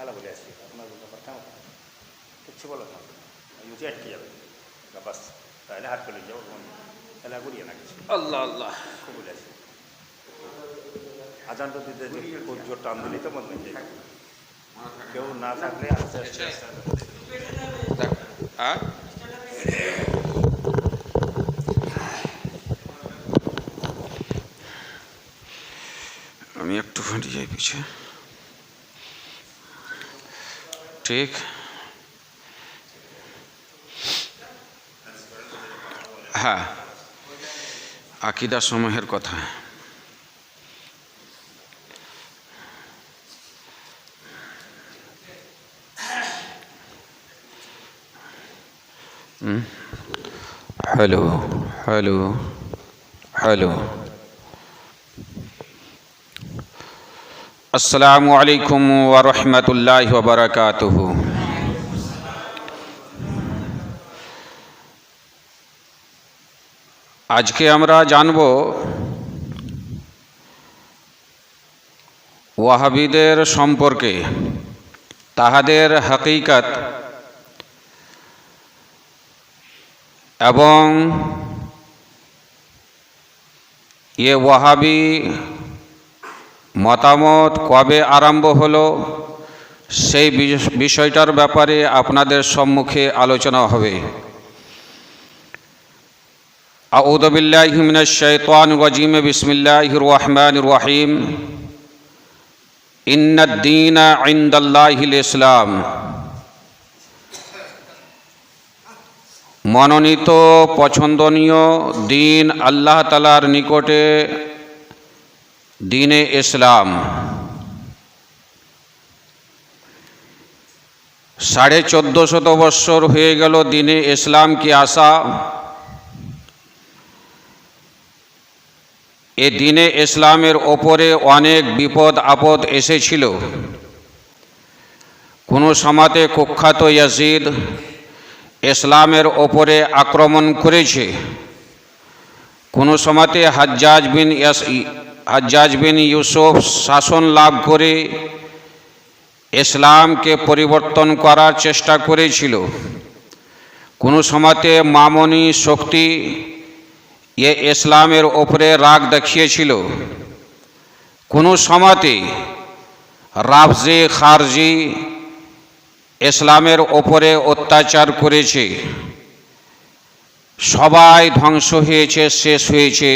নালা বলে আসছি আপনার ব্যাপার কেমন কিচ্ছু বলো না ইউটি আটকে যাবে বাস তাহলে হাট পেলে যাব খেলা করিয়ে না কিছু আল্লাহ আল্লাহ খুব বলে আসছি আজান তো দিতে খুব জোর টান দিলেই তো মনে হয় কেউ না থাকলে আস্তে আস্তে হ্যাঁ আমি একটুখানি যাই পিছে। ঠিক। হ্যাঁ আকিদা সমূহের কথা হ্যালো হ্যালো হ্যালো। আসসালামু আলাইকুম ওয়া রাহমাতুল্লাহি ওয়া বারাকাতুহু। আজকে আমরা জানব ওয়াহাবিদের সম্পর্কে, তাহাদের হাকিকাত এবং এ ওয়াহাবি মতামত কবে আরম্ভ হলো, সেই বিষয়টার ব্যাপারে আপনাদের সম্মুখে আলোচনা হবে। আউদবিল্লাহমিনাশান বিসমিল্লাহ রহমান রহিম। ইন্নদ্দিন আইন্দাল্লাহিল ইসলাম মনোনীত, পছন্দনীয় দিন আল্লাহ তালার নিকটে দিনে ইসলাম। সাড়ে চোদ্দ শত বৎসর হয়ে গেল দিনে ইসলাম কি আসা এ দিনে ইসলামের ওপরে অনেক বিপদ আপদ এসেছিল। কোনো সমাতে কুখ্যাত ইয়াজিদ ইসলামের ওপরে আক্রমণ করেছে। কোনো সমাতে হাজ্জাজ বিন ইয়াস হাজ্জাজ বিন ইউসুফ শাসন লাভ করে ইসলামকে পরিবর্তন করার চেষ্টা করেছিল। কোনো সমাতে মামনি শক্তি এ ইসলামের ওপরে রাগ দেখিয়েছিল। কোনো সমাতে রাফজে খারজি ইসলামের ওপরে অত্যাচার করেছে। সবাই ধ্বংস হয়েছে, শেষ হয়েছে।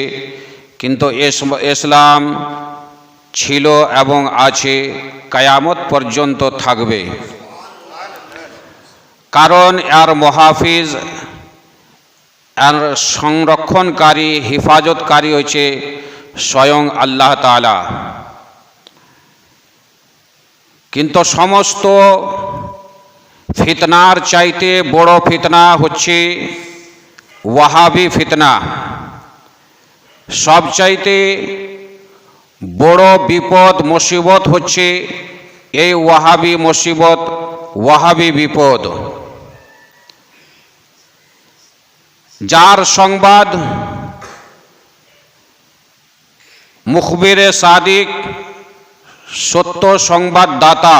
কিন্তু ইস- ইসলাম ছিল এবং আছে, কায়ামত পর্যন্ত থাকবে। কারণ আর মহাফিজ আর সংরক্ষণকারী, হেফাজতকারী হচ্ছে স্বয়ং আল্লাহ তাআলা। কিন্তু সমস্ত ফিতনার চাইতে বড় ফিতনা হচ্ছে ওয়াহাবি ফিতনা। সবচাইতে বড় বিপদ, মুসিবত হচ্ছে এই ওয়াহাবি মুসিবত, ওয়াহাবি বিপদ। যার সংবাদ মুখবিরে সাদিক, সত্য সংবাদদাতা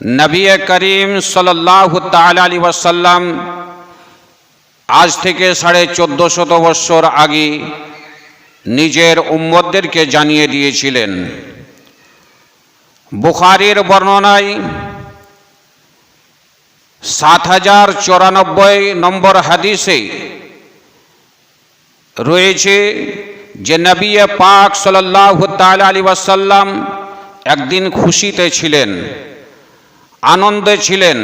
নবী করিম সাল্লাহ তালি ওয়াসাল্লাম আজ থেকে সাড়ে চোদ্দ শত বৎসর আগে নিজের উম্মদদেরকে জানিয়ে দিয়েছিলেন, বুখারির বর্ণনায় সাত হাজার চৌরানব্বই নম্বর হাদিসে রয়েছে যে নবী পাক সাল্লাহ আলী ওয়াসাল্লাম একদিন খুশিতে ছিলেন, আনন্দে ছিলেন,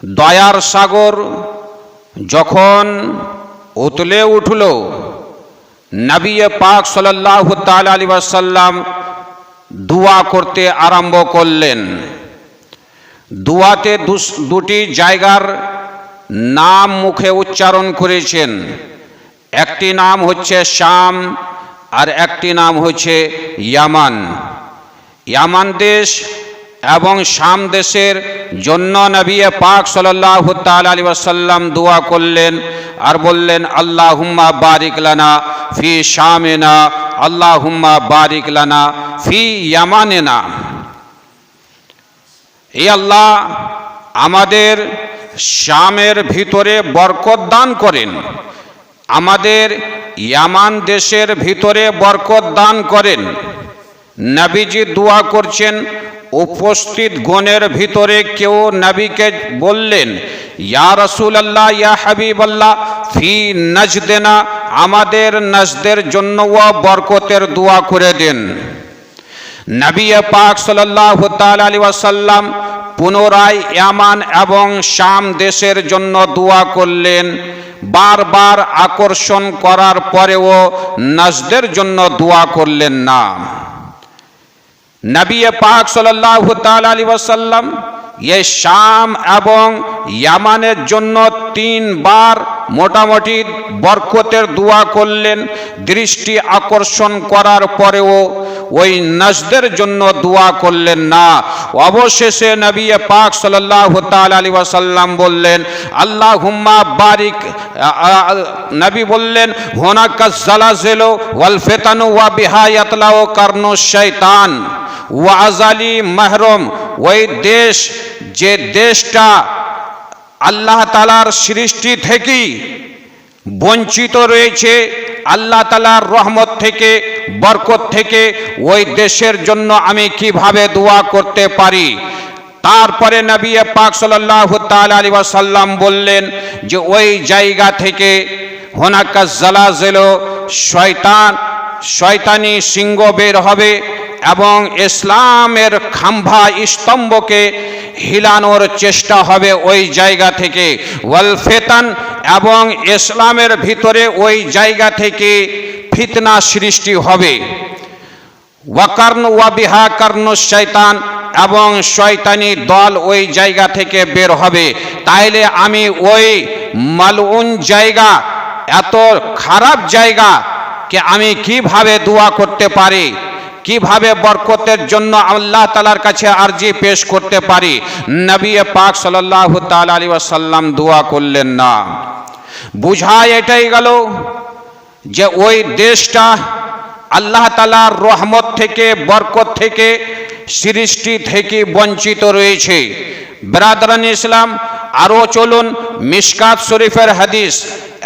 দয়ার সাগর যখন উতলে উঠল নবী পাক সাল্লাহ আলী ওয়াসাল্লাম দোয়া করতে আরম্ভ করলেন। দুয়াতে দুটি জায়গার নাম মুখে উচ্চারণ করেছেন। একটি নাম হচ্ছে শাম আর একটি নাম হচ্ছে ইয়ামান। ইয়ামান দেশ এবং শাম দেশের জন্য নবী পাক সাল্লাহ আলী ওয়াসাল্লাম দোয়া করলেন আর বললেন আল্লাহ হুম্মা বারিক লানা ফি শামেনা আল্লাহ হুম্মা বারিক লানা ফি ইয়ামানেনা। এ আল্লাহ, আমাদের শামের ভিতরে বরকত দান করেন। আমাদের ইয়ামান দেশের ভিতরে বরকত দান করেন। নবীজি দোয়া করছেন, উপস্থিত গণের ভিতরে কেউ নবীকে বললেন, ইয়া রসুল আল্লাহ ইয়া হাবিব আল্লাহ ফি নজদেনা, আমাদের নজদের জন্য বরকতের দোয়া করে দেন। নবী পাক সাল্লাহ আলী ওয়াসাল্লাম পুনরায় ইয়ামান এবং শাম দেশের জন্য দোয়া করলেন। বারবার আকর্ষণ করার পরেও নজদের জন্য দোয়া করলেন না। নবী পাক সাল্লাহ আলী ওয়াসাল্লাম এ শাম এবং ইয়ামানের জন্য তিনবার মোটামুটি বরকতের দোয়া করলেন। দৃষ্টি আকর্ষণ করার পরেও ওই নজদের জন্য দোয়া করলেন না। অবশেষে নবী পাক সাল্লাহ আলী ওয়াসাল্লাম বললেন আল্লাহ হুম্মা বারিক নবী বললেন, হোনাকা জালাজেলো ওয়াল ফেতানু ওয়া বিহায়াতলা ও কার্ন শৈতান। ওয়াজালি মাহরম। ওই দেশ, যে দেশটা আল্লাহ তালার সৃষ্টি থেকেই বঞ্চিত রয়েছে, আল্লাহ তালার রহমত থেকে, বরকত থেকে, ওই দেশের জন্য আমি কীভাবে দোয়া করতে পারি? তারপরে নবী পাক সাল্লাহ তাল আলী সাল্লাম বললেন যে, ওই জায়গা থেকে হোনাকা জালাজেল, শয়তান, শয়তানি সিংহ বের হবে। এবং ইসলামের খাম্ভা স্তম্ভকে হিলানোর চেষ্টা হবে ওই জায়গা থেকে। ওয়াল ফেতান এবং ইসলামের ভিতরে ওই জায়গা থেকে ফিতনা সৃষ্টি হবে। ওয়াকার্ন ওয়াবিহা কর্ণ শৈতান এবং শয়তানি দল ওই জায়গা থেকে বের হবে। তাইলে আমি ওই মালউন জায়গা, এত খারাপ জায়গা কে আমি কীভাবে দোয়া করতে পারি? কীভাবে বরকতের জন্য আল্লাহ তালার কাছে আরজি পেশ করতে পারি? নবী পাক সাল্লাহ তাল আলী ওয়াসাল্লাম দোয়া করলেন না। বুঝায় এটাই গেল যে ওই দেশটা আল্লাহ তালার রহমত থেকে, বরকত থেকে, সৃষ্টি থেকে বঞ্চিত রয়েছে। ব্রাদরান ইসলাম আরও চলুন মিসকাত শরীফের হাদিস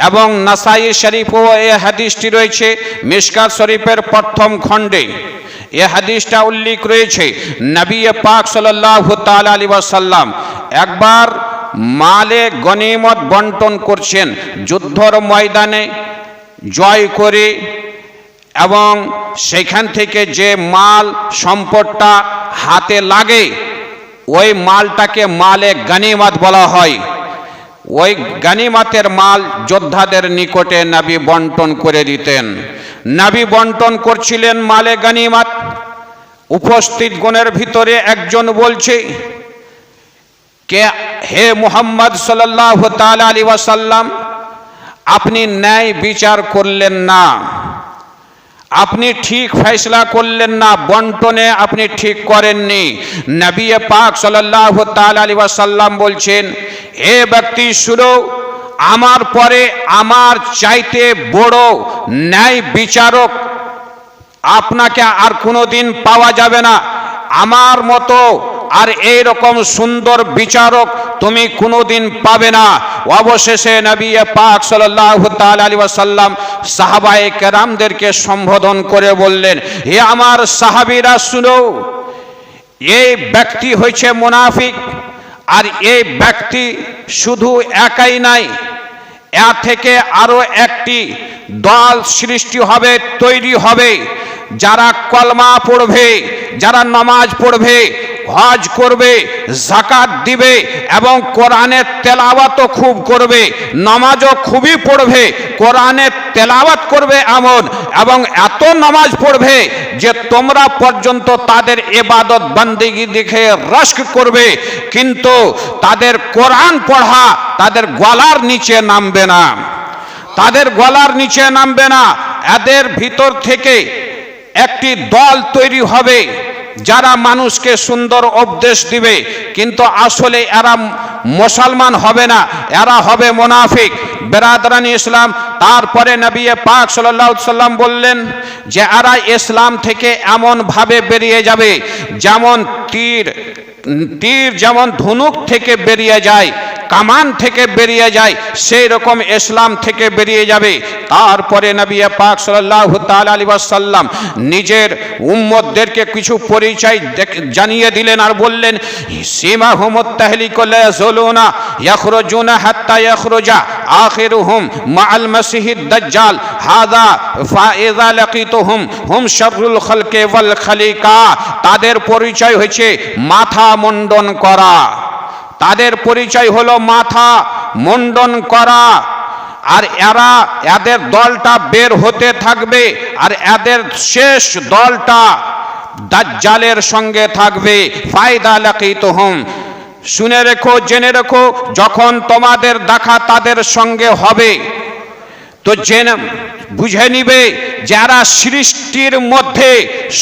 এবং নাসাই শরীফও এ হাদিসটি রয়েছে মিসকাত শরীফের প্রথম খণ্ডে। এ হাদিসটা উল্লেখ রয়েছে, নবী পাক সাল্লাহ তাল আলী ওয়াসাল্লাম একবার মালে গনিমত বন্টন করছেন, যুদ্ধর ময়দানে জয় করে এবং সেখান থেকে যে মাল সম্পদটা হাতে লাগে, ওই মালটাকে মালে গানিমাত বলা হয়। ওই গানিমাতের মাল যোদ্ধাদের নিকটে নাবি বন্টন করে দিতেন। নাবি বন্টন করছিলেন মালে গানিমাত। উপস্থিত গণের ভিতরে একজন বলছে, কে, হে মুহাম্মদ সাল্লাহ তাল আলী ওয়াসাল্লাম, আপনি ন্যায় বিচার করলেন না। আপনি ঠিক ফেসলা করলেন না, বন্টনে আপনি ঠিক করেননি। নবী পাক সাল্লাহ তাল আলী ওয়াসাল্লাম বলছেন, এ ব্যক্তি শুরু আমার পরে আমার চাইতে বড় ন্যায় বিচারক আপনাকে আর কোনো দিন পাওয়া যাবে না। আমার মতো আর এই রকম সুন্দর বিচারক তুমি কোনোদিন পাবে না। অবশেষে নবী পাক সাল্লাহ আলী ওয়াসাল্লাম সাহাবায়ে কেরামদেরকে সম্বোধন করে বললেন, হে আমার সাহাবিরা, শুনো, এই ব্যক্তি হয়েছে মুনাফিক। আর এই ব্যক্তি শুধু একাই নাই, এ থেকে আরও একটি দল সৃষ্টি হবে, তৈরি হবে, যারা কলমা পড়বে, যারা নামাজ পড়বে হজ করবে জাকাত দিবে এবং কোরআনের তেলাওয়াতও খুব করবে, নামাজও খুবই পড়বে কোরআনের তেলাওয়াত করবে এমন এবং এত নামাজ পড়বে যে তোমরা পর্যন্ত তাদের এবাদত বন্দিগি দেখে রস্ক করবে, কিন্তু তাদের কোরআন পড়া তাদের গলার নিচে নামবে না। তাদের গলার নিচে নামবে না, এদের ভিতর থেকে একটি দল তৈরি হবে। যারা মানুষকে সুন্দর উপদেশ দিবে কিন্তু আসলে এরা মুসলমান হবে না এরা হবে মোনাফিক। বেরাদরানি ইসলাম, তারপরে নবী পাক সাল্লাহ সাল্লাম বললেন যে এরা ইসলাম থেকে এমনভাবে বেরিয়ে যাবে যেমন তীর তীর যেমন ধনুক থেকে বেরিয়ে যায়, কামান থেকে বেরিয়ে যায়, সেই রকম ইসলাম থেকে বেরিয়ে যাবে। তারপরে নবী পাক সাল্লাল্লাহু তাআলা আলাইহি ওয়াসাল্লাম নিজের উম্মদদেরকে কিছু পরিচয় জানিয়ে দিলেন আর বললেন সীমা হুমত তাহলিকুল ইয়াজুলুনা ইয়াখরুজুনা হাত্তা ইয়াখরুজা আখিরুহুম মাআল মাসিহিদ দাজ্জাল হাদা ফাইযা লাকিতুহুম হুম শাররুল খালকে ওয়াল খালিকা তাদের পরিচয় হয়েছে মাথা মুন্ডন করা। তাদের পরিচয় হলো মাথা মুন্ডন করা। আর এরা এদের দলটা বের হতে থাকবে আর এদের শেষ দলটা দাজ্জালের সঙ্গে থাকবে। ফায়দা লাকিতুহুম। শুনে রেখো জেনে রেখো যখন তোমাদের দেখা তাদের সঙ্গে হবে তো জেনে বুঝে নিবে যারা সৃষ্টির মধ্যে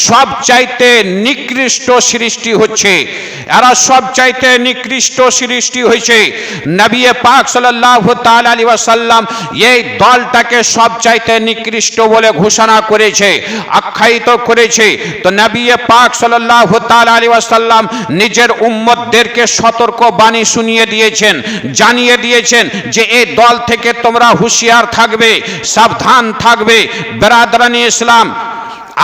সব চাইতে নিকৃষ্ট সৃষ্টি হচ্ছে। এরা সব চাইতে নিকৃষ্ট সৃষ্টি হয়েছে। নবী পাক সাল্লাল্লাহু তাআলা আলাইহি ওয়াসাল্লাম এই দলটাকে সব চাইতে নিকৃষ্ট বলে ঘোষণা করেছে, আখ্যায়িত করেছে। তো নবী পাক সাল্লাল্লাহু তাআলা আলাইহি ওয়াসাল্লাম নিজের উম্মতদেরকে সতর্ক বাণী শুনিয়ে দিয়েছেন, জানিয়ে দিয়েছেন যে এই দল থেকে তোমরা হুঁশিয়ার থাকবে, সাবধান থাকবে। বেরাদারানি ইসলাম।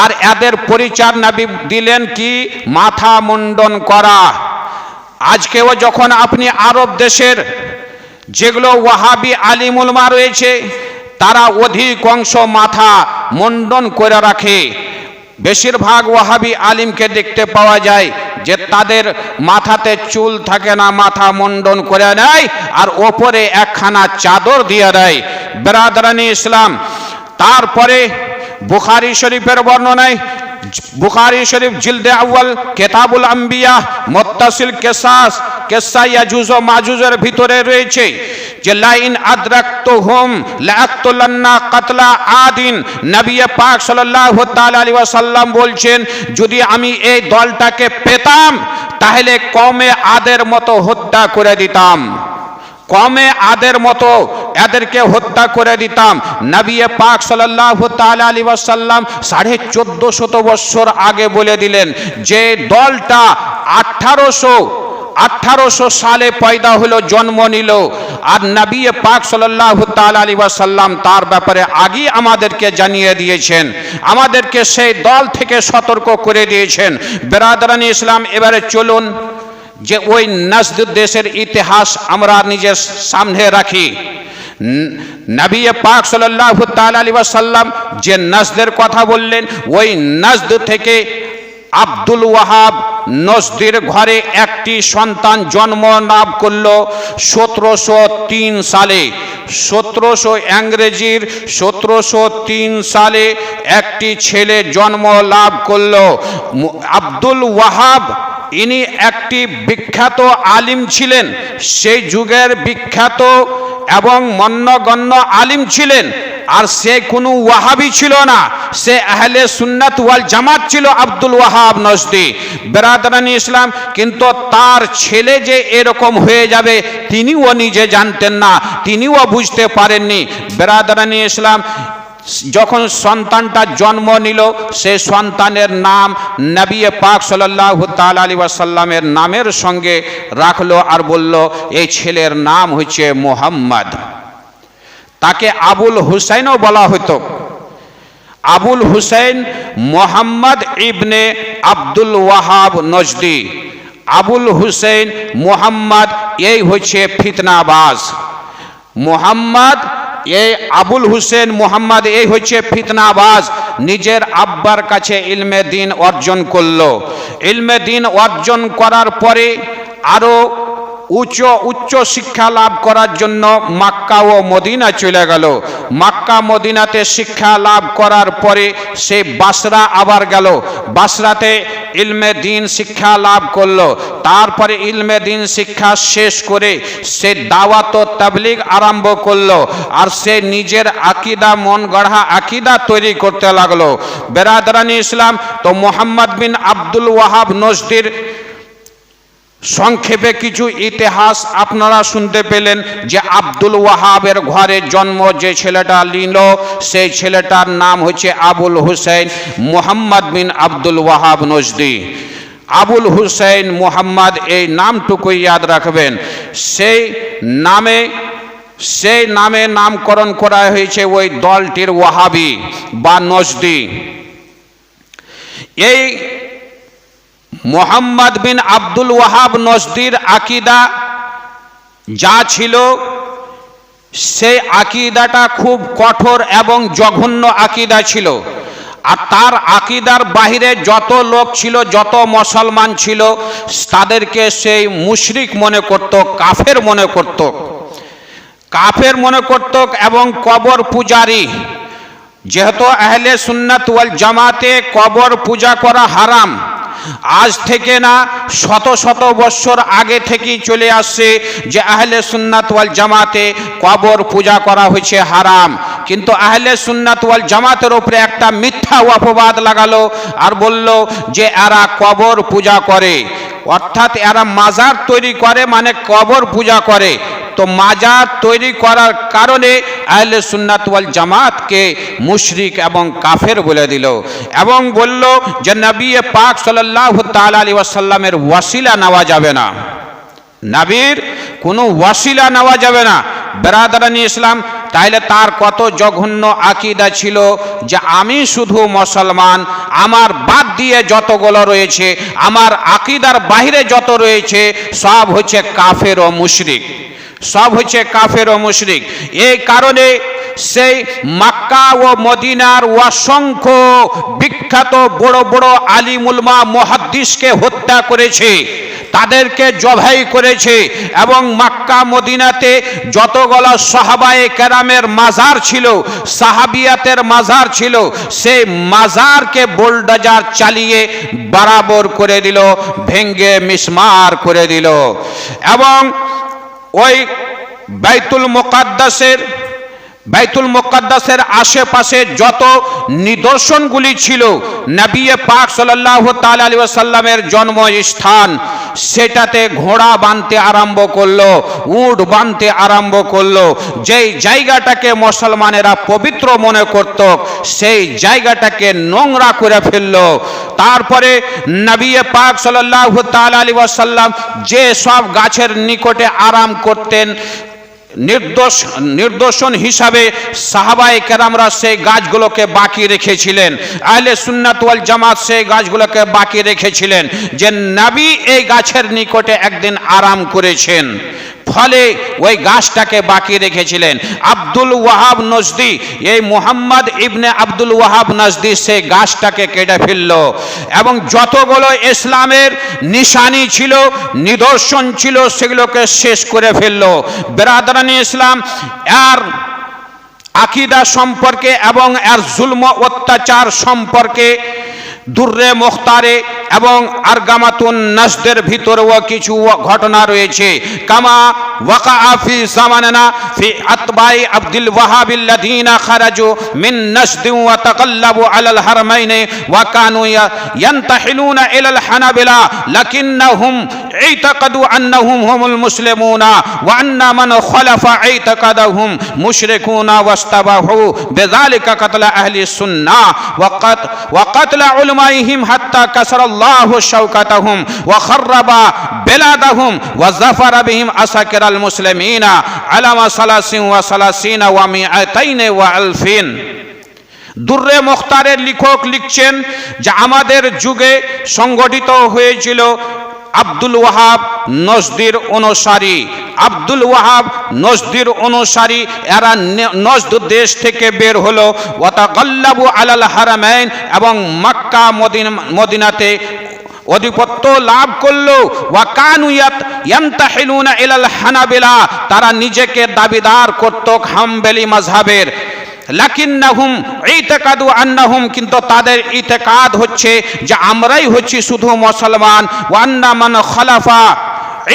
আর এদের পরিচার নাবি দিলেন কি? মাথা মুন্ডন করা। আজকেও যখন আপনি আরব দেশের যেগুলো ওয়াহাবি আলিমুলমা রয়েছে, তারা অধিকাংশ মাথা মুন্ডন করে রাখে। বেশিরভাগ ওয়াহাবি আলিমকে দেখতে পাওয়া যায় যে তাদের মাথাতে চুল থাকে না, মাথা মুন্ডন করে নেয়, আর ওপরে একখানা চাদর দিয়ে দেয়। বেরাদারানি ইসলাম তারপরে বুখারি শরীফের বর্ণনায় বুখারি শরীফ জিলদে আউয়াল কেতাবুল আম্বিয়া, মুত্তাসিল কেসাস কেসা ইয়াজুজ ও মাজুজের ভিতরে রয়েছে যে লাইন আদরাকতুহুম লাআকতুলান্না কাতলা আদিন। নবী পাক সাল্লাল্লাহু তাআলা আলাইহি ওয়াসাল্লাম বলছেন, যদি আমি এই দলটাকে পেতাম, তাহলে কমে আদের মতো হত্যা করে দিতাম। কমে আদের মতো এদেরকে হত্যা করে দিতাম। নবী পাক সাল্লাল্লাহু তাআলা আলাইহি ওয়াসাল্লাম সাড়ে চোদ্দ শত বৎসর আগে বলে দিলেন যে দলটা আঠারোশো আঠারোশো সালে পয়দা হলো, জন্ম নিল। আর নবী পাক তাআলা আলাইহি ওয়াসাল্লাম তার ব্যাপারে আগেই আমাদেরকে জানিয়ে দিয়েছেন। আমাদেরকে সেই দল থেকে সতর্ক করে দিয়েছেন। বেরাদারানি ইসলাম, এবারে চলুন যে ওই নাজদ দেশের ইতিহাস আমরা নিজের সামনে রাখি। নবী পাক সাল্লাল্লাহু তাআলা আলাইহি যে নাজদের কথা বললেন, ওই নাজদ থেকে আব্দুল ওয়াহাব নজদির ঘরে একটি সন্তান জন্ম লাভ করল সতেরোশো তিন সালে। সতেরোশো ইংরেজির সতেরোশো তিন সালে একটি ছেলে জন্ম লাভ করল। আব্দুল ওয়াহাব ইনি একটি বিখ্যাত আলিম ছিলেন। সেই যুগের বিখ্যাত এবং মন্যগণ্য আলিম ছিলেন। আর সে কোনো ওয়াহাবি ছিল না। সে আহলে সুন্নাত ওয়াল জামাত ছিল আব্দুল ওয়াহাব নজদি। বেরাদারানি ইসলাম কিন্তু তার ছেলে যে এরকম হয়ে যাবে, তিনিও নিজে জানতেন না, তিনিও বুঝতে পারেননি। বেরাদারানি ইসলাম যখন সন্তানটা জন্ম নিল, সে সন্তানের নাম নবী পাক সাল্লাল্লাহু তাআলা আলাইহি ওয়াসাল্লামের নামের সঙ্গে রাখল আর বলল, এই ছেলের নাম হচ্ছে মোহাম্মদ। তাকে আবুল হুসাইনও বলা হতো। আবুল হুসাইন মোহাম্মদ ইবনে আব্দুল ওয়াহাব নজদি। আবুল হুসেন মোহাম্মদ, এই হচ্ছে ফিতনাবাজ। মোহাম্মদ এই আবুল হুসেন মোহাম্মদ, এই হচ্ছে ফিতনাবাজ। নিজের আব্বার কাছে ইলমে দিন অর্জন করল। ইলমে দিন অর্জন করার পরে আরও উচ্চ উচ্চ শিক্ষা লাভ করার জন্য মাক্কা ও মদিনা চলে গেল। মাক্কা মদিনাতে শিক্ষা লাভ করার পরে সে বাসরা আবার গেল। বাসরাতে ইলমে দিন শিক্ষা লাভ করল। তারপরে ইলমে দিন শিক্ষা শেষ করে সে দাওয়াত ও তাবলিগ আরম্ভ করল আর সে নিজের আকিদা, মন গড়া আকিদা তৈরি করতে লাগল। বেরাদরানি ইসলাম তো মোহাম্মদ বিন আব্দুল ওয়াহাব নজদির সংক্ষেপে কিছু ইতিহাস আপনারা শুনতে পেলেন যে আব্দুল ওয়াহাবের ঘরে জন্ম যে ছেলেটা নিল, সেই ছেলেটার নাম হচ্ছে আবুল হুসেন মোহাম্মদ বিন আব্দুল ওয়াহাব নজদি। আবুল হুসেন মোহাম্মদ এই নামটুকু ইয়াদ রাখবেন। সেই নামে সেই নামে নামকরণ করা হয়েছে ওই দলটির ওয়াহাবি বা নজদি। এই মোহাম্মদ বিন আব্দুল ওয়াহাব নজদির আকিদা যা ছিল, সেই আকিদাটা খুব কঠোর এবং জঘন্য আকিদা ছিল। আর তার আকিদার বাহিরে যত লোক ছিল, যত মুসলমান ছিল, তাদেরকে সেই মুশরিক মনে করত, কাফের মনে করত। কাফের মনে করত এবং কবর পূজারী। যেহেতু আহলে সুন্নাত ওয়াল জামাতে কবর পূজা করা হারাম আজ থেকে না শত শত বৎসর আগে থেকেই চলে আসছে যে আহলে সুন্নাত ওয়াল জামাতে কবর পূজা করা হয়েছে হারাম। কিন্তু আহলে সুন্নাত জামাতের উপরে একটা মিথ্যা অপবাদ লাগালো আর বলল যে এরা কবর পূজা করে। অর্থাৎ এরা মাজার তৈরি করে মানে কবর পূজা করে। তো মাজার তৈরি করার কারণে আহলে সুন্নাত ওয়াল জামাতকে মুশরিক এবং কাফের বলে দিল এবং বলল যে নবী পাক সাল্লাল্লাহু তাআলা আলাইহি ওয়াসাল্লামের ওয়াসিলা নেওয়া যাবে না। নবীর কোনো ওয়াসিলা নেওয়া যাবে না। বেরাদারানি ইসলাম, তাইলে তার কত জঘন্য আকিদা ছিল যে আমি শুধু মুসলমান, আমার বাদ দিয়ে যতগুলো রয়েছে, আমার আকিদার বাইরে যত রয়েছে, সব হচ্ছে কাফের ও মুশরিক। সব হচ্ছে কাফের ও মুশরিক। এই কারণে সেই মাক্কা ও মদিনার অসংখ্য বিখ্যাত বড় বড় আলিমুলমা মহাদ্দিসকে হত্যা করেছে, তাদেরকে জবাই করেছে এবং মাক্কা মদিনাতে যতগুলো সাহাবায়ে কেরামের মাজার ছিল, সাহাবিয়াতের মাজার ছিল, সেই মাজারকে বোল্ডাজার চালিয়ে বরাবর করে দিল, ভেঙ্গে মিসমার করে দিল। এবং ওই বাইতুল মোকাদ্দাসের বাইতুল মোকাদ্দাসের আশেপাশে যত নিদর্শনগুলি ছিল নবিয়ে পাক সাল্লাহ তাল আলী সাল্লামের জন্মস্থান, সেটাতে ঘোড়া বাঁধতে আরম্ভ করল, উট বাঁধতে আরম্ভ করল। যেই জায়গাটাকে মুসলমানেরা পবিত্র মনে করত, সেই জায়গাটাকে নোংরা করে ফেলল। তারপরে নবিয়ে পাক সাল্লাহ তাল আলী সাল্লাম যে সব গাছের নিকটে আরাম করতেন নির্দোষ, নির্দোষণ হিসাবে সাহাবাই কেরামরা সেই গাছগুলোকে বাকি রেখেছিলেন। আহলে সুন্নাত ওয়াল জামাত সেই গাছগুলোকে বাকি রেখেছিলেন যে, নাবি এই গাছের নিকটে একদিন আরাম করেছেন। ফলে ওই গাছটাকে বাকি রেখেছিলেন। আব্দুল ওয়াহাব নজদি, এই মোহাম্মদ ইবনে আব্দুল ওয়াহাব নজদি সেই গাছটাকে কেটে ফেলল। এবং যতগুলো ইসলামের নিশানি ছিল, নিদর্শন ছিল, সেগুলোকে শেষ করে ফেলল। বেরাদারানি ইসলাম আর আকিদা সম্পর্কে এবং এর জুলম অত্যাচার সম্পর্কে দুর্রে মুখতারে এবং আরগামাতুন নাসদের ভিতরেও কিছু ঘটনা রয়েছে কামা ওয়াকা ফি জামানানা ফি আতবাই আব্দুল ওয়াহাব আল্লাযীনা খারাজু মিন নাসদ ওয়া তাকাল্লাবু আলাল হারমাইনে ওয়া কানু ইয়ান্তাহিলুনা ইলাল হানাবিলা লাকিন্নাহুম اعتقدوا انهم هم المسلمون وان من خلف اعتقادهم مشركون واستباحوا بذلك قتل اهل السنه وقت وقتل علمائهم حتى كسر الله شوكتهم وخرب بلادهم وظفر بهم عساكر المسلمين على ثلاث وثلاثين ومئتين وألفين. দুর্রে মুখতারের লেখক লিখছেন যে আমাদের যুগে সংগঠিত হয়েছিল আব্দুল ওয়াহাব নজদির অনুসারী। আব্দুল ওয়াহাব নজদির অনুসারী, এরা নজদ দেশ থেকে বের হলো। ওয়াতাকাল্লাবু আলাল হারামাইন এবং মাক্কা মদিনা মদিনাতে অধিপত্য লাভ করল। হানাবিলা, তারা নিজেকে দাবিদার করত হাম্বেলি মাযহাবের লাকিন্নাহুম ইতাকাদু আন্নাহুম, কিন্তু তাদের ইতেকাদ হচ্ছে যে আমরাই হচ্ছি শুধু মুসলমান। ওয়ান্না মান খালাফা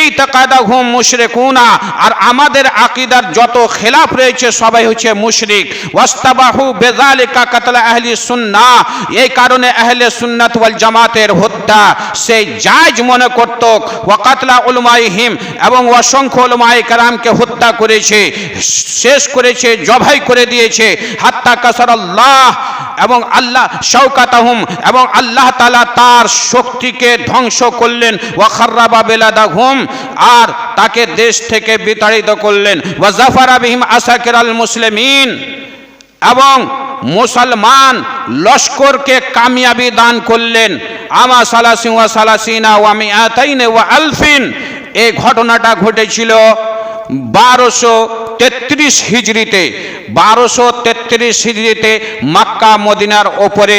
ইতাকাদাহুম মুশরিকুনা, আর আমাদের আকিদার যত খেলাফ রয়েছে সবাই হচ্ছে মুশরিক। ওয়াস্তাবাহু বিযালিকা কাতলা আহলি সুন্না, এই কারণে আহলে সুন্নাত ওয়াল জামাতের হত্যা সেই জায়েজ মনে করত। ওয়া কাতলা উলামাইহিম এবং অসংখ্য উলামায়ে কেরামকে হত্যা করেছে, শেষ করেছে, জবাই করে দিয়েছে। হাত্তা কাসারাল্লাহ এবং আল্লাহ শৌকাতাহুম এবং আল্লাহ তালা তার শক্তিকে ধ্বংস করলেন। ওয়াখার্রাবা বেলাদাহুম আর তাকে দেশ থেকে বিতাড়িত করলেন। ওয়াজাফারা বিহিম আসাকির আল মুসলিমিন এবং মুসলমান লস্করকে কামিয়াবি দান করলেন। আমা সালাসি ওয়া সালাসিনা ওয়া মিআতাইনে ওয়া আলফিন। এই ঘটনাটা ঘটেছিল বারোশো তেত্রিশ হিজড়িতে, বারোশো তেত্রিশ হিজড়িতে মাক্কা মদিনার ওপরে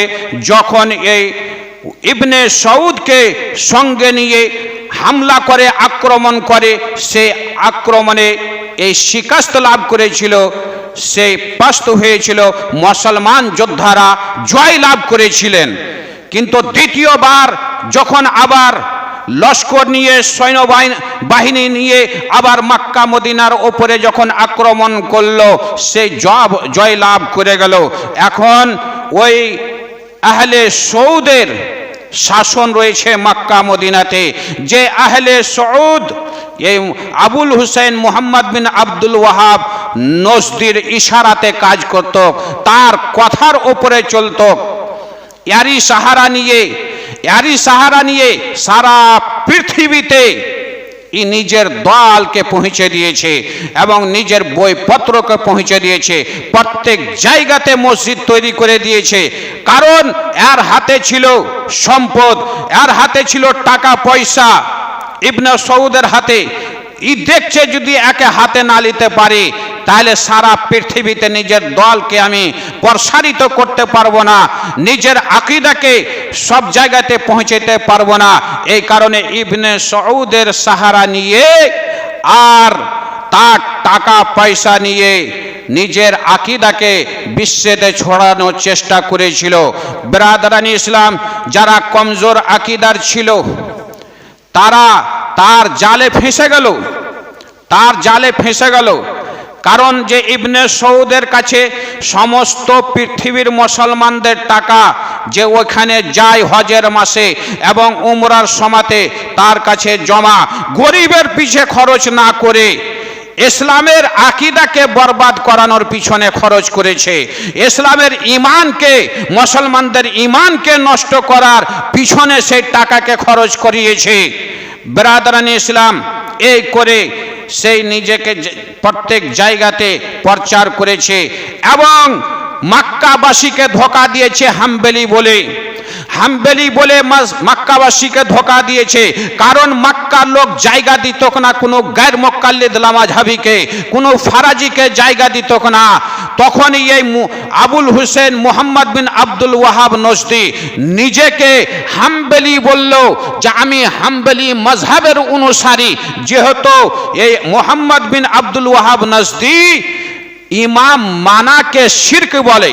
যখন এই ইবনে সৌদকে সঙ্গে নিয়ে হামলা করে, আক্রমণ করে, সে আক্রমণে এই শিকাস্ত লাভ করেছিল, সে পাস্ত হয়েছিল, মুসলমান যোদ্ধারা জয় লাভ করেছিলেন। কিন্তু দ্বিতীয়বার যখন আবার লস্কর নিয়ে, সৈন্যবাহিনী, বাহিনী নিয়ে আবার মাক্কা, মদিনার ওপরে যখন আক্রমণ করল সেই জব জয় লাভ করে গেল। এখন ওই আহলে সৌদের শাসন রয়েছে মাক্কা, মদিনাতে। যে আহলে সৌদ, এই আবুল হুসেন মোহাম্মদ বিন আব্দুল ওয়াহাব নসদির ইশারাতে কাজ করত, তার কথার ওপরে চলত। ইয়ারি সাহারা নিয়ে ইয়ারি সাহারা নিয়ে সারা পৃথিবীতে নিজের দলকে পৌঁছে দিয়েছে এবং নিজের বইপত্রকে পৌঁছে দিয়েছে প্রত্যেক জায়গাতে মসজিদ তৈরি করে দিয়েছে কারণ এর হাতে ছিল সম্পদ এর হাতে ছিল টাকা পয়সা ইবনে সৌদের হাতে দেখছে যদি একে হাতে না নিতে পারি, তাহলে সারা পৃথিবীতে নিজের দলকে আমি প্রসারিত করতে পারব না, নিজের আকিদাকে সব জায়গাতে পৌঁছাতে পারব না। এই কারণে ইবনে সৌদের সাহারা নিয়ে আর তার টাকা পয়সা নিয়ে নিজের আকিদাকে বিশ্বেতে ছড়ানোর চেষ্টা করেছিল। ব্রাদারানি ইসলাম, যারা কমজোর আকিদার ছিল তারা তার জালে ফেঁসে গেল। তার জালে ফেঁসে গেল। কারণ যে ইবনে সৌদের কাছে সমস্ত পৃথিবীর মুসলমানদের টাকা যে ওখানে যায় হজের মাসে এবং উমরার সমাতে তার কাছে জমা, গরিবের পিছে খরচ না করে ইসলামের আকিদাকে বরবাদ করানোর পিছনে খরচ করেছে। ইসলামের ইমানকে মুসলমানদের ইমানকে নষ্ট করার পিছনে সেই টাকাকে খরচ করিয়েছে। বেরাদারানি ইসলাম, এই করে সেই নিজেকে প্রত্যেক জায়গাতে প্রচার করেছে এবং মাক্কাবাসীকে ধোকা দিয়েছে হাম্বেলি বলে। হাম্বেলি বলে মাক্কাবাসীকে ধোকা দিয়েছে। কারণ মাক্কার লোক জায়গা দিত না, কোনো গায়ের মক্কাল্লিদ লামাঝাবিকে, কোনো ফারাজিকে জায়গা দিত না। তখনই এই আবুল হুসেন মোহাম্মদ বিন আব্দুল ওয়াহাব নজদি নিজেকে হাম্বেলি বলল যে, আমি হাম্বেলি মজহাবের অনুসারী। যেহেতু এই মোহাম্মদ বিন আব্দুল ওয়াহাব নজদি ইমাম মানাকে শির্ক বলে।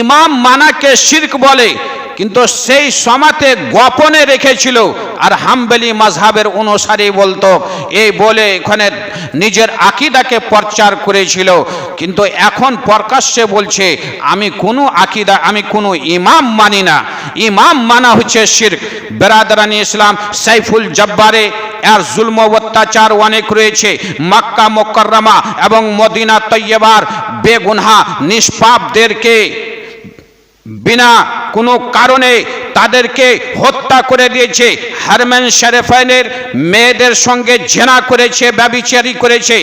ইমাম মানাকে শির্ক বলে। কিন্তু সেই সমাতে গোপনে রেখেছিল। আর হাম্বেলি মাঝহাবের অনুসারী বলতো, এই বলে এখানে নিজের আকিদাকে প্রচার করেছিল। কিন্তু এখন প্রকাশ্যে বলছে, আমি কোনো আকিদা, আমি কোনো ইমাম মানি না। ইমাম মানা হচ্ছে শির্ক। বেরাদারানি ইসলাম, সাইফুল জব্বারে আর জুলম অত্যাচার অনেক রয়েছে। মাক্কা, মোকররমা এবং মদিনা তৈয়বার বেগুনহা নিষ্পাপদেরকে বিনা কোনো কারণে তাদেরকে হত্যা করে দিয়েছে। হারমেন শরেফাইনের মেয়েদের সঙ্গে জেনা করেছে, ব্যবিচারি করেছে।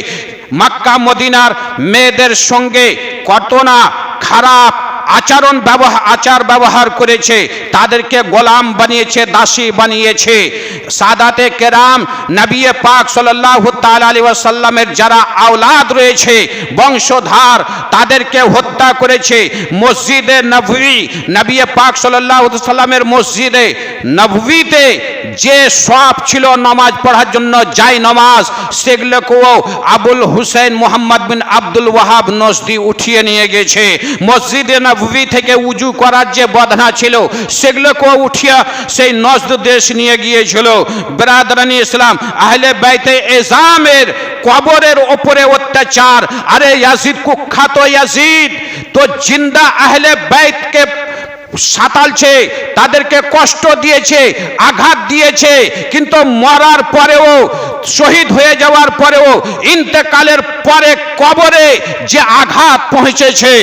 মাক্কা মদিনার মেয়েদের সঙ্গে কত না খারাপ আচরণ ব্যবহার আচার ব্যবহার করেছে, তাদেরকে গোলাম বানিয়েছে, দাসী বানিয়েছে। সাদাতে কেরাম নবিয়ে পাক তাআলা আলাইহি ওয়াসাল্লামের যারা আওলাদ রয়েছে, বংশধার, তাদেরকে হত্যা করেছে। মসজিদে নববী নবিয়ে পাক আলাইহি সাল্লামের মসজিদে নববীতে যে সব ছিল নামাজ পড়ার জন্য, যাই নামাজ সেগুলোকেও আবুল হুসেন মোহাম্মদ বিন আব্দুল ওয়াহাব নজদি উঠিয়ে নিয়ে গেছে। মসজিদে নববী থেকে উজু করার যে বদনা ছিল সেগুলোকেও উঠিয়া সেই নজদ দেশ নিয়ে গিয়েছিল। বেরাদরানি ইসলাম, আহলে বাইতে এজামের কবরের ওপরে অত্যাচার। আরে ইয়াজিদ, কুখ্যাত ইয়াজিদ, তো জিন্দা আহলে বাইতকে সাতালছে, তাদেরকে কষ্ট দিয়েছে, আঘাত দিয়েছে, কিন্তু মরার পরেও শহীদ হয়ে যাওয়ার পরেও ইন্তেকালের পরে কবরে যে আঘাত পৌঁছেছে,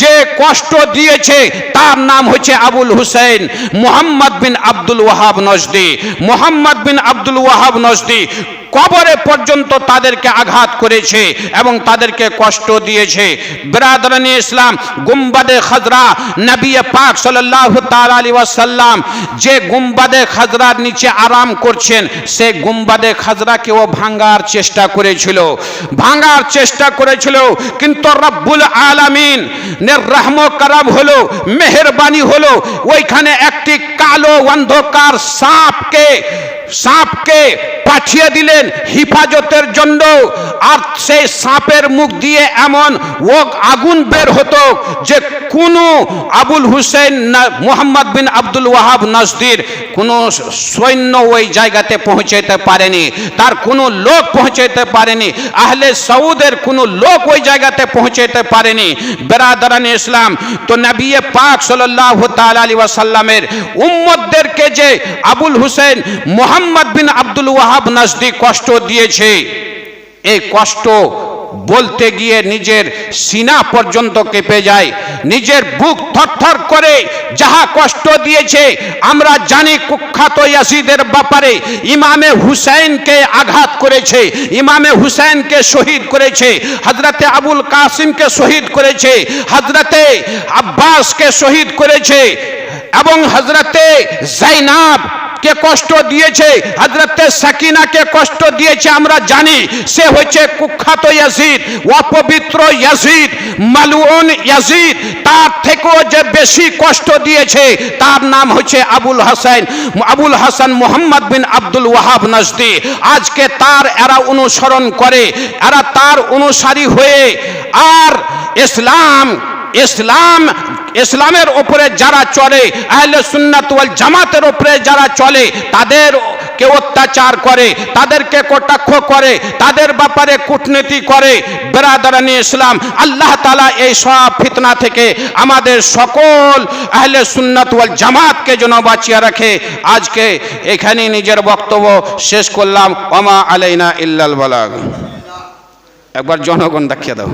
যে কষ্ট দিয়েছে, তার নাম হচ্ছে আবুল হুসেন মোহাম্মদ বিন আব্দুল ওয়াহাব নজদি। মোহাম্মদ বিন আব্দুল ওয়াহাব নজদি কবরে পর্যন্ত তাদেরকে আঘাত করেছে এবং তাদেরকে কষ্ট দিয়েছে। বেরাদরানি ইসলাম, গুম্বাদে খাজরা নবী পাক তাআলা আলাইহি ওয়াসাল্লাম যে গুম্বাদে খাজরার নিচে আরাম করছেন, সে গুম্বাদে খাজরাকেও ভাঙ্গার চেষ্টা করেছিল। ভাঙ্গার চেষ্টা করেছিল, কিন্তু রব্বুল আলামিন রহম করম হলো, মেহরবানি হলো, ওইখানে একটি কালো অন্ধকার সাপকে সাপকে পাঠিয়ে দিলেন হিফাজতের জন্য আর সেই সাপের মুখ দিয়ে এমন ও আগুন বের হতো যে কোনো আবুল হুসেন মোহাম্মদ বিন আব্দুল ওয়াহাব নজদির কোনো সৈন্য ওই জায়গাতে পৌঁছাতে পারেনি, তার কোনো লোক পৌঁছাতে পারেনি, আহলে সৌদের কোনো লোক ওই জায়গাতে পৌঁছাতে পারেনি। বেরাদারান ইসলাম, তো নবী পাক সাল্লাল্লাহু তাআলা আলাইহি ওয়াসাল্লামের উম্মতদেরকে যে আবুল হুসেন, মোহাম্মদ বিন আব্দুল ওয়াহাব নজদি কষ্ট দিয়েছে। এই কষ্ট বলতে গিয়ে নিজের সিনা পর্যন্ত কেঁপে যায়। নিজের বুক থরথর করে যাহা কষ্ট দিয়েছে, আমরা জানি কুখ্যাত ইয়াসিদের ব্যাপারে ইমামে হুসাইনকে আঘাত করেছে, ইমামে হুসাইনকে শহীদ করেছে হজরতে আবুল কাসিমকে শহীদ করেছে হজরতে আব্বাসকে শহীদ করেছে এবং হজরতে জাইনাব কে কষ্ট দিয়েছে? হজরতে সাকিনাকে কষ্ট দিয়েছে আমরা জানি। সে হচ্ছে কুখ্যাত ইয়াজিদ, অপবিত্র ইয়াজিদ মালুন ইয়াজিদ। তার থেকেও যে বেশি কষ্ট দিয়েছে, তার নাম হচ্ছে আবুল হাসান। আবুল হাসান মোহাম্মদ বিন আব্দুল ওয়াহাব নজদি। আজকে তার এরা অনুসরণ করে, এরা তার অনুসারী হয়ে আর ইসলাম ইসলাম, ইসলামের উপরে যারা চলে, আহলে সুন্নাত ওয়াল জামাতের উপরে যারা চলে তাদের কে অত্যাচার করে, তাদেরকে কটাক্ষ করে, তাদের ব্যাপারে কূটনীতি করে। বেরাদারানি ইসলাম, আল্লাহ তালা এই সব ফিতনা থেকে আমাদের সকল আহলে সুন্নাত ওয়াল জামাতকে যেন বাঁচিয়ে রাখে। আজকে এখানেই নিজের বক্তব্য শেষ করলাম। ওমা আলাইনা ইল্লাল বালাগ। একবার জনগণ দেখিয়ে দাও।